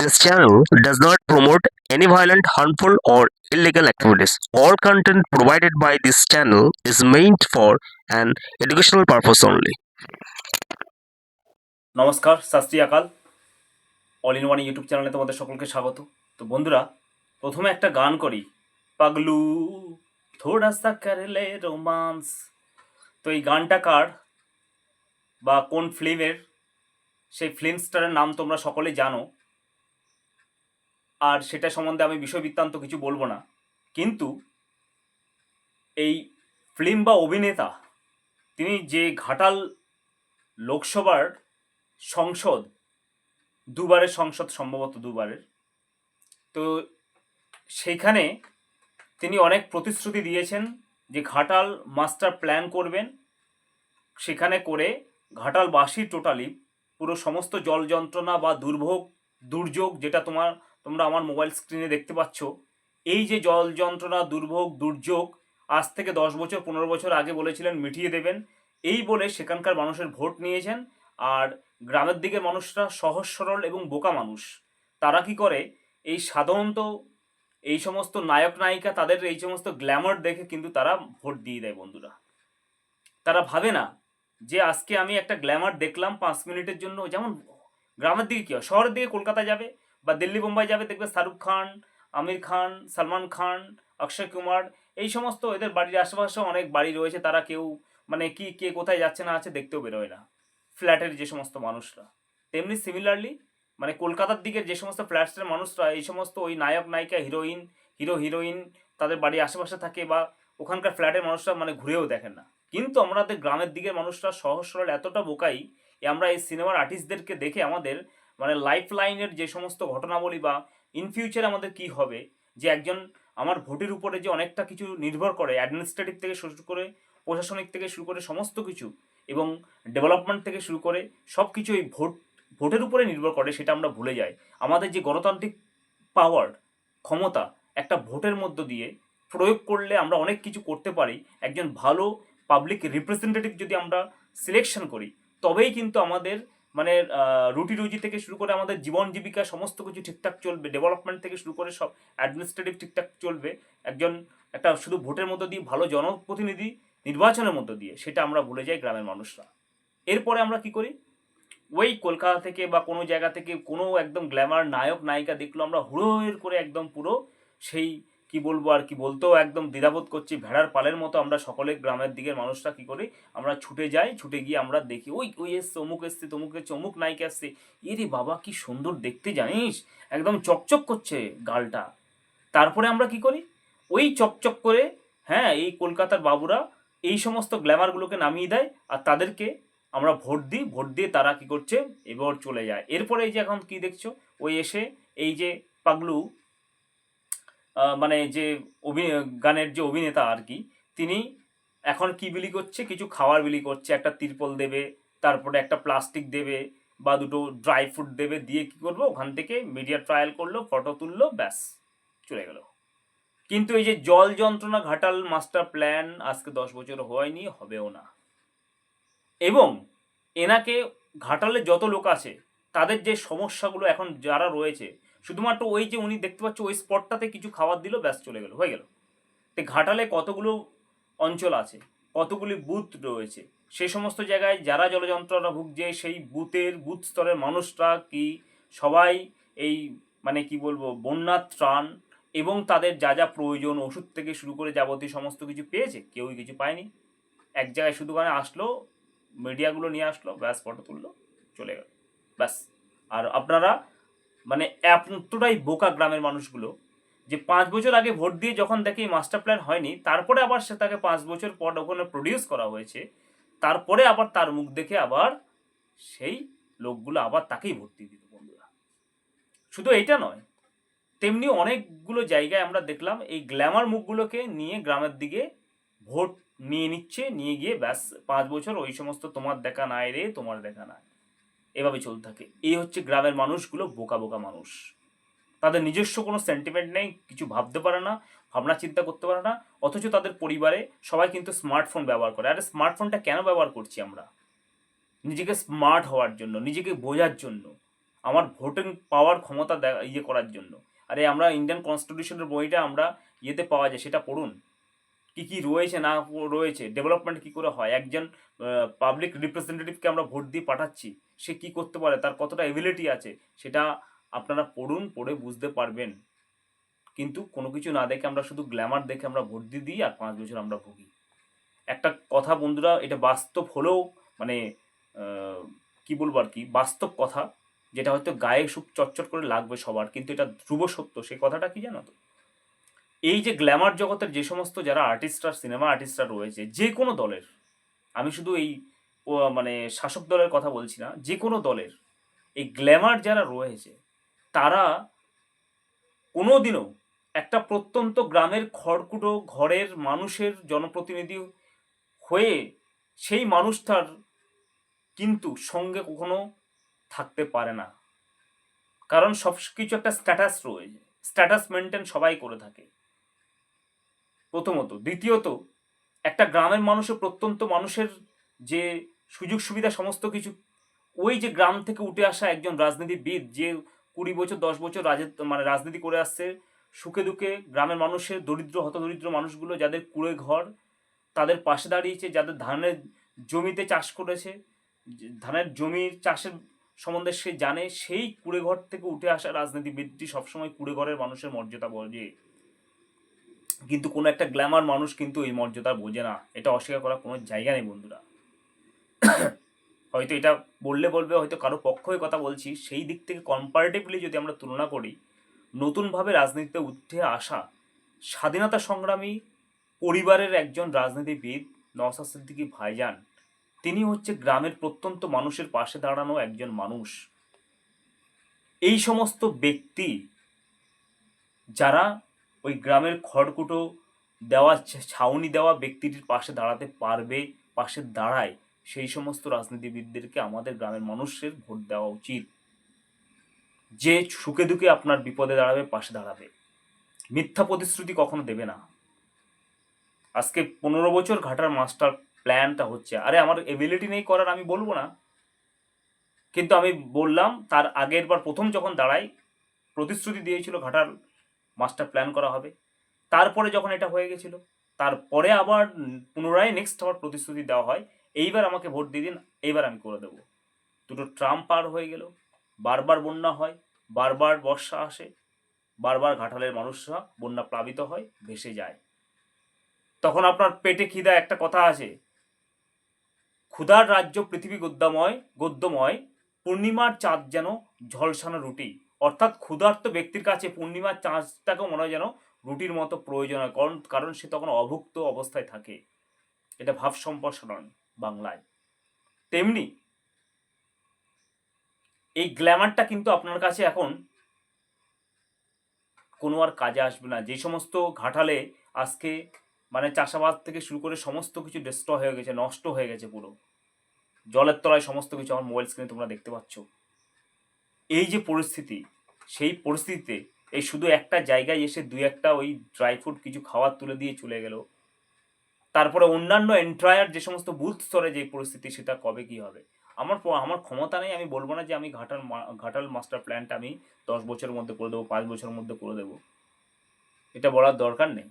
This channel does not promote any violent, harmful, or illegal activities. All content provided by this channel is meant for an educational purpose only. নমস্কার শাস্ত্রী আকাল all in one YouTube চ্যানেলে তোমাদের সকলকে স্বাগত তো বন্ধুরা প্রথমে একটা গান করি পাগলু থোড়া সা করলে রোমান্স তো এই গানটা কার বা কোন ফিল্মের সেই ফিল্ম স্টারের নাম তোমরা সকলেই জানো আর সেটা সম্বন্ধে আমি বিষয় বৃত্তান্ত কিছু বলব না। কিন্তু এই ফিল্ম বা অভিনেতা, তিনি যে ঘাটাল লোকসভার সংসদ, দুবারের সংসদ, সম্ভবত দুবারের, তো সেইখানে তিনি অনেক প্রতিশ্রুতি দিয়েছেন যে ঘাটাল মাস্টার প্ল্যান করবেন। সেখানে করে ঘাটালবাসী টোটালি পুরো সমস্ত জল যন্ত্রণা বা দুর্ভোগ, দুর্যোগ যেটা তোমার তোমরা আমার মোবাইল স্ক্রিনে দেখতে পাচ্ছ, এই যে জল যন্ত্রণা, দুর্ভোগ, দুর্যোগ, আজ থেকে দশ বছর, পনেরো বছর আগে বলেছিলেন, মিটিয়ে দেবেন। এই বলে সেখানকার মানুষের ভোট নিয়েছেন, আর গ্রামের দিকের মানুষরা সহজ, সরল এবং বোকা মানুষ। তারা কি করে? এই সাধারণত এই সমস্ত নায়ক, নায়িকা, তাদের এই সমস্ত গ্ল্যামার দেখে কিন্তু তারা ভোট দিয়ে দেয় বন্ধুরা। তারা ভাবে না যে আজকে আমি একটা গ্ল্যামার দেখলাম পাঁচ মিনিটের জন্য, যেমন গ্রামের দিকে কী হয়? শহরের দিকে কলকাতা যাবে বা দিল্লি বোম্বাই যাবে, দেখবে শাহরুখ খান, আমির খান, সালমান খান, অক্ষয় কুমার, এই সমস্ত এদের বাড়ির আশেপাশে অনেক বাড়ি রয়েছে, তারা কেউ মানে কি, কে কোথায় যাচ্ছে না আছে দেখতেও বেরোয় না। ফ্ল্যাটের যে সমস্ত মানুষরা। তেমনি সিমিলারলি মানে কলকাতার দিকের যে সমস্ত ফ্ল্যাটসের মানুষরা, এই সমস্ত ওই নায়ক, নায়িকা হিরোইন হিরো হিরোইন তাদের বাড়ির আশেপাশে থাকে বা ওখানকার ফ্ল্যাটের মানুষরা মানে ঘুরেও দেখেন না। কিন্তু আমাদের গ্রামের দিকের মানুষরা সহজ সরল এতটা বোকাই আমরা এই সিনেমার আর্টিস্টদেরকে দেখে আমাদের মানে লাইফ লাইনের যে সমস্ত ঘটনাবলী বা ইন ফিউচার আমাদের কি হবে, যে একজন আমার ভোটের উপরে যে অনেকটা কিছু নির্ভর করে অ্যাডমিনিস্ট্রেটিভ থেকে শুরু করে, প্রশাসনিক থেকে শুরু করে সমস্ত কিছু এবং ডেভেলপমেন্ট থেকে শুরু করে সব কিছু এই ভোট, ভোটের উপরে নির্ভর করে সেটা আমরা ভুলে যাই। আমাদের যে গণতান্ত্রিক পাওয়ার ক্ষমতা, একটা ভোটের মধ্য দিয়ে প্রয়োগ করলে আমরা অনেক কিছু করতে পারি। একজন ভালো পাবলিক রিপ্রেজেন্টেটিভ যদি আমরা সিলেকশন করি, তবেই কিন্তু আমাদের মানে রুটি রুজি থেকে শুরু করে আমাদের জীবন জীবিকা, সমস্ত কিছু ঠিকঠাক চলবে ডেভেলপমেন্ট থেকে শুরু করে সব অ্যাডমিনিস্ট্রেটিভ ঠিকঠাক চলবে। একজন একটা শুধু ভোটের মধ্য দিয়ে ভালো জনপ্রতিনিধি নির্বাচনের মধ্য দিয়ে, সেটা আমরা ভুলে যাই গ্রামের মানুষরা। এরপরে আমরা কি করি? ওই কলকাতা থেকে বা কোনো জায়গা থেকে কোনো একদম গ্ল্যামার নায়ক, নায়িকা দেখল, আমরা হুড়োয়ের করে একদম পুরো সেই কি বলব আর কি বলতেও একদম দ্বিধাবোধ করছি। ভেড়ার পালের মতো আমরা সকলে গ্রামের দিকের মানুষরা কি করি? আমরা ছুটে যাই, ছুটে গিয়ে আমরা দেখি, ওই ওই এসছে, অমুক এসছে, তমুক এসছে, অমুক নায়িকা এসছে। এরে বাবা, কি সুন্দর দেখতে জানিস? একদম চকচক করছে গালটা। তারপরে আমরা কি করি? ওই চকচক করে হ্যাঁ এই কলকাতার বাবুরা এই সমস্ত গ্ল্যামারগুলোকে নামিয়ে দেয় আর তাদেরকে আমরা ভোট দিই। ভোট দিয়ে তারা কি করছে? এবার চলে যায়। এরপরে এই যে এখন কি দেখছ? ওই এসে এই যে পাগলু মানে যে অভি, গানের যে অভিনেতা আর কি, তিনি এখন কি বিলি করছে? কিছু খাওয়ার বিলি করছে। একটা তিরপল দেবে, তারপরে একটা প্লাস্টিক দেবে বা দুটো ড্রাই ফ্রুট দেবে। দিয়ে কি করব ওখান থেকে মিডিয়া ট্রায়াল করল, ফটো তুললো, ব্যাস, চলে গেল। কিন্তু এই যে জল যন্ত্রণা ঘাটাল মাস্টার প্ল্যান আজকে দশ বছর হয়নি, হবেও না। এবং এনাকে ঘাটালে যত লোক আছে, তাদের যে সমস্যাগুলো এখন যারা রয়েছে শুধুমাত্র ওই যে উনি দেখতে পাচ্ছ ওই স্পটটাতে কিছু খাবার দিল, ব্যাস চলে গেল, হয়ে গেল। তো ঘাটালে কতগুলো অঞ্চল আছে, কতগুলি বুথ রয়েছে সেই সমস্ত জায়গায় যারা জলযন্ত্রণা ভুগছে, সেই বুথের, বুথ স্তরের মানুষরা কি সবাই এই মানে কি বলব, বন্যার ত্রাণ এবং তাদের যা যা প্রয়োজন, ওষুধ থেকে শুরু করে যাবতীয় সমস্ত কিছু পেয়েছে? কেউই কিছু পায়নি। এক জায়গায় শুধু মানে আসলো মিডিয়াগুলো নিয়ে আসলো, ব্যাস ফটো তুললো, চলে গেল, ব্যাস। আর আপনারা মানে এতটাই বোকা গ্রামের মানুষগুলো যে পাঁচ বছর আগে ভোট দিয়ে যখন দেখে মাস্টার প্ল্যান হয়নি, তারপরে আবার সে তাকে পাঁচ বছর পর ওখানে প্রডিউস করা হয়েছে, তারপরে আবার তার মুখ দেখে আবার সেই লোকগুলো আবার তাকেই ভোট দিয়ে দিত বন্ধুরা। শুধু এইটা নয়, তেমনি অনেকগুলো জায়গায় আমরা দেখলাম এই গ্ল্যামার মুখগুলোকে নিয়ে গ্রামের দিকে ভোট নিয়ে নিচ্ছে, নিয়ে গিয়ে ব্যাস পাঁচ বছর ওই সমস্ত তোমার দেখা নাই রে, তোমার দেখা নাই। এভাবে চলতে থাকে। এই হচ্ছে গ্রামের মানুষগুলো বোকা বোকা মানুষ। তাদের নিজস্ব কোনো সেন্টিমেন্ট নেই, কিছু ভাবতে পারে না, ভাবনা চিন্তা করতে পারে না, অথচ তাদের পরিবারে সবাই কিন্তু স্মার্টফোন ব্যবহার করে। আরে স্মার্টফোনটা কেন ব্যবহার করছি আমরা? নিজেকে স্মার্ট হওয়ার জন্য, নিজেকে বোঝার জন্য, আমার ভোটিং পাওয়ার ক্ষমতা ইয়ে করার জন্য। আরে আমরা ইন্ডিয়ান কনস্টিটিউশনের বইটা আমরা ইয়েতে পাওয়া যায়, সেটা পড়ুন। কি কি রয়েছে, না রয়েছে ডেভেলপমেন্ট কি করে হয়? একজন পাবলিক রিপ্রেজেন্টেটিভকে আমরা ভোট দিয়ে পাঠাচ্ছি, সে কি করতে পারে? তার কতটা এবিলিটি আছে? সেটা আপনারা পড়ুন, পড়ে বুঝতে পারবেন। কিন্তু কোনো কিছু না দেখে আমরা শুধু গ্ল্যামার দেখে আমরা ভোট দিয়ে দিই আর পাঁচ বছর আমরা ভুগি। একটা কথা বন্ধুরা, এটা বাস্তব হলেও মানে কি বলব আর কি, বাস্তব কথা, যেটা হয়তো গায়ে সুখ চটচট করে লাগবে সবার, কিন্তু এটা ধ্রুব সত্য। সেই কথাটা কি জানো তো? এই যে গ্ল্যামার জগতের যে সমস্ত যারা আর্টিস্টরা সিনেমা আর্টিস্টরা রয়েছে, যে কোনো দলের, আমি শুধু এই মানে শাসক দলের কথা বলছি না, যে কোনো দলের, এই গ্ল্যামার যারা রয়েছে, তারা কোনোদিনও একটা প্রত্যন্ত গ্রামের খড়কুটো ঘরের মানুষের জনপ্রতিনিধি হয়ে সেই মানুষটার কিন্তু সঙ্গে কখনো থাকতে পারে না। কারণ সব কিছু একটা স্ট্যাটাস রয়েছে স্ট্যাটাস মেনটেন সবাই করে থাকে। প্রথমত। দ্বিতীয়ত, একটা গ্রামের মানুষের প্রত্যন্ত মানুষের যে সুযোগ সুবিধা সমস্ত কিছু, ওই যে গ্রাম থেকে উঠে আসা একজন রাজনীতিবিদ যে কুড়ি বছর, দশ বছর রাজত্ব মানে রাজনীতি করে আসছে, সুখে দুঃখে গ্রামের মানুষের দরিদ্র, হতদরিদ্র মানুষগুলো যাদের কুড়ে ঘর, তাদের পাশে দাঁড়িয়েছে, যাদের ধানের জমিতে চাষ করেছে ধানের জমির চাষের সম্বন্ধে সে জানে, সেই কুড়ে ঘর থেকে উঠে আসা রাজনীতিবিদটি সবসময় কুড়ে ঘরের মানুষের মর্যাদা বোঝে কিন্তু কোনো একটা গ্ল্যামার মানুষ কিন্তু এই মর্যাদা বোঝে না। এটা অস্বীকার করার কোনো জায়গা নেই বন্ধুরা। হয়তো এটা বললে বলবে, হয়তো কারও পক্ষ হয়ে কথা বলছি। সেই দিক থেকে কম্পারেটিভলি যদি আমরা তুলনা করি, নতুনভাবে রাজনীতিতে উঠে আসা স্বাধীনতা সংগ্রামী পরিবারের একজন রাজনীতিবিদ নওসাদ সিদ্দিকী ভাইজান, তিনি হচ্ছে গ্রামের প্রত্যন্ত মানুষের পাশে দাঁড়ানো একজন মানুষ। এই সমস্ত ব্যক্তি যারা ওই গ্রামের খড়কুটো দেওয়া, ছাউনি দেওয়া ব্যক্তিটির পাশে দাঁড়াতে পারবে, পাশে দাঁড়ায়, সেই সমস্ত রাজনীতিবিদদেরকে আমাদের গ্রামের মানুষের ভোট দেওয়া উচিত। যে সুখে দুঃখে আপনার বিপদে দাঁড়াবে, পাশে দাঁড়াবে। মিথ্যা প্রতিশ্রুতি কখনো দেবে না। আজকে পনেরো বছর ঘাটার মাস্টার প্ল্যানটা হচ্ছে। আরে, আমার এবিলিটি নেই করার, আমি বলব না। কিন্তু আমি বললাম, তার আগের বার প্রথম যখন দাঁড়াই প্রতিশ্রুতি দিয়েছিল ঘাটার মাস্টার প্ল্যান করা হবে। তারপরে যখন এটা হয়ে গেছিল, তারপরে আবার পুনরায় নেক্সট আবার প্রতিশ্রুতি দেওয়া হয়, এইবার আমাকে ভোট দিয়ে দিন, এইবার আমি করে দেবো। দুটো ট্রাম্প পার হয়ে গেল, বারবার বন্যা হয়, বারবার বর্ষা আসে, বারবার ঘাটালের মানুষরা বন্যা প্লাবিত হয়, ভেসে যায়। তখন আপনার পেটে খিদা একটা কথা আছে, ক্ষুধার রাজ্য পৃথিবী গদ্যাময়, গদ্যময়, পূর্ণিমার চাঁদ যেন ঝলসানো রুটি। অর্থাৎ ক্ষুধার্ত ব্যক্তির কাছে পূর্ণিমার চাঁদটাকেও মনে হয় যেন রুটির মতো প্রয়োজন হয়। কারণ কারণ সে তখন অভুক্ত অবস্থায় থাকে। এটা ভাব সম্প্রসারণ বাংলায়। তেমনি এই গ্ল্যামারটা কিন্তু আপনার কাছে এখন কোনো আর কাজে আসবে না। যে সমস্ত ঘাটালে আজকে মানে চাষাবাদ থেকে শুরু করে সমস্ত কিছু ডিস্ট্রয় হয়ে গেছে, নষ্ট হয়ে গেছে পুরো। জলের তলায় সমস্ত কিছু আমার মোবাইল স্ক্রিনে তোমরা দেখতে পাচ্ছ। এই যে পরিস্থিতি, সেই পরিস্থিতিতে এই শুধু একটা জায়গায় এসে দুই একটা ওই ড্রাই ফ্রুট কিছু খাবার তুলে দিয়ে চলে গেল। তারপরে অন্যান্য এন্ট্রায়ার যে সমস্ত বুথ স্তরে যে পরিস্থিতি, সেটা কবে কি হবে? আমার আমার ক্ষমতা নেই, আমি বলব না যে আমি ঘাটাল ঘাটাল মাস্টার প্ল্যানটা আমি দশ বছরের মধ্যে করে দেবো, পাঁচ বছরের মধ্যে করে দেবো। এটা বলার দরকার নেই।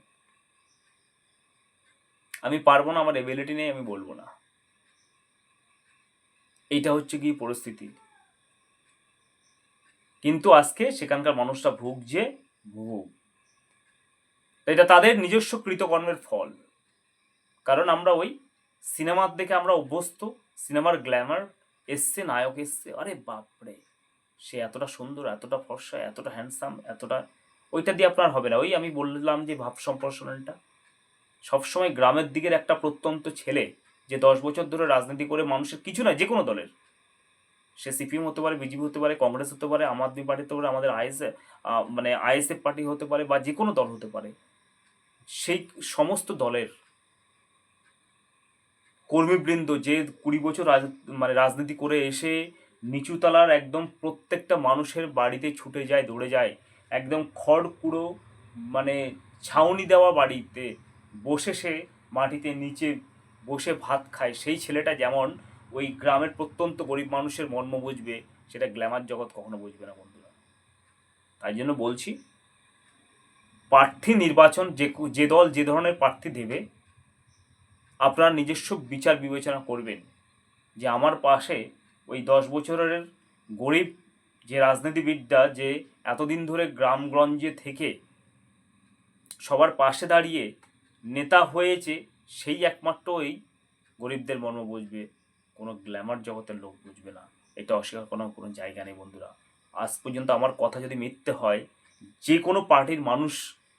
আমি পারব না, আমার এবিলিটি নেই, আমি বলব না। এইটা হচ্ছে কি পরিস্থিতি? কিন্তু আজকে সেখানকার মানুষরা ভুগছে, ভুগ। এটা তাদের নিজস্ব কৃতকর্মের ফল। কারণ আমরা ওই সিনেমার দেখে আমরা অভ্যস্ত, সিনেমার গ্ল্যামার এসছে, নায়ক এসছে। আরে বাপরে! সে এতটা সুন্দর, এতটা ফর্সা, এতটা হ্যান্ডসাম এতটা ওইটা দিয়ে আপনার হবে না। ওই আমি বললাম যে ভাব সম্প্রসারণটা। সবসময় গ্রামের দিকের একটা প্রত্যন্ত ছেলে যে দশ বছর ধরে রাজনীতি করে মানুষের কিছু না যে কোনো দলের। সে সিপিএম হতে পারে, বিজেপি হতে পারে, কংগ্রেস হতে পারে, আম আদমি পার্টি হতে পারে, আমাদের আইএসএ মানে আইএসএফ পার্টি হতে পারে বা যে কোনো দল হতে পারে, সেই সমস্ত দলের কর্মীবৃন্দ যে কুড়ি বছর রাজ মানে রাজনীতি করে এসে নিচুতলার একদম প্রত্যেকটা মানুষের বাড়িতে ছুটে যায়, দৌড়ে যায়, একদম খড় কুড়ো মানে ছাউনি দেওয়া বাড়িতে বসে সে মাটিতে নিচে বসে ভাত খায়, সেই ছেলেটা যেমন ওই গ্রামের প্রত্যন্ত গরিব মানুষের মর্ম বুঝবে, সেটা গ্ল্যামার জগৎ কখনো বুঝবে না বন্ধুরা। তাই জন্য বলছি, প্রার্থী নির্বাচন যে যে দল যে ধরনের প্রার্থী দেবে, আপনারা নিজস্ব বিচার বিবেচনা করবেন যে আমার পাশে ওই দশ বছরের গরিব যে রাজনীতিবিদরা যে এতদিন ধরে গ্রামগঞ্জে থেকে সবার পাশে দাঁড়িয়ে নেতা হয়েছে, সেই একমাত্র ওই গরিবদের মর্ম বুঝবে। কোনো গ্ল্যামার জগতের লোক বুঝবে না। এটা অস্বীকার করার কোনো জায়গা নেই বন্ধুরা। আজ পর্যন্ত আমার কথা যদি মিথ্যে হয়, যে কোনো পার্টির মানুষ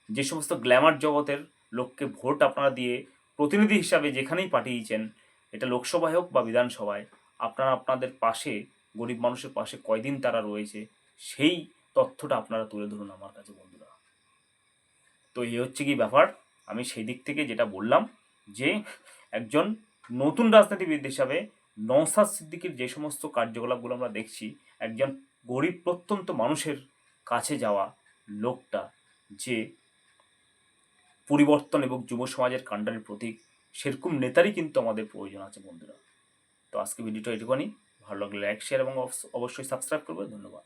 যে সমস্ত গ্ল্যামার জগতের লোককে ভোট আপনারা দিয়ে প্রতিনিধি হিসাবে যেখানেই পাঠিয়েছেন, এটা লোকসভায় হোক বা বিধানসভায়, আপনারা আপনাদের পাশে, গরিব মানুষের পাশে কয়দিন তারা রয়েছে, সেই তথ্যটা আপনারা তুলে ধরুন আমার কাছে বন্ধুরা। তো এই হচ্ছে কি ব্যাপার? আমি সেই দিক থেকে যেটা বললাম যে, একজন নতুন রাজনীতিবিদ হিসাবে নওসাদ সিদ্দিকির যে সমস্ত কার্যকলাপগুলো আমরা দেখছি, একজন গরিব প্রত্যন্ত মানুষের কাছে যাওয়া লোকটা যে পরিবর্তন এবং যুব সমাজের কাণ্ডারের প্রতীক, সেরকম নেতারই কিন্তু আমাদের প্রয়োজন আছে বন্ধুরা। তো আজকে ভিডিওটা এটুকুনি। ভালো লাগলে লাইক শেয়ার এবং অবশ্যই সাবস্ক্রাইব করবে ধন্যবাদ।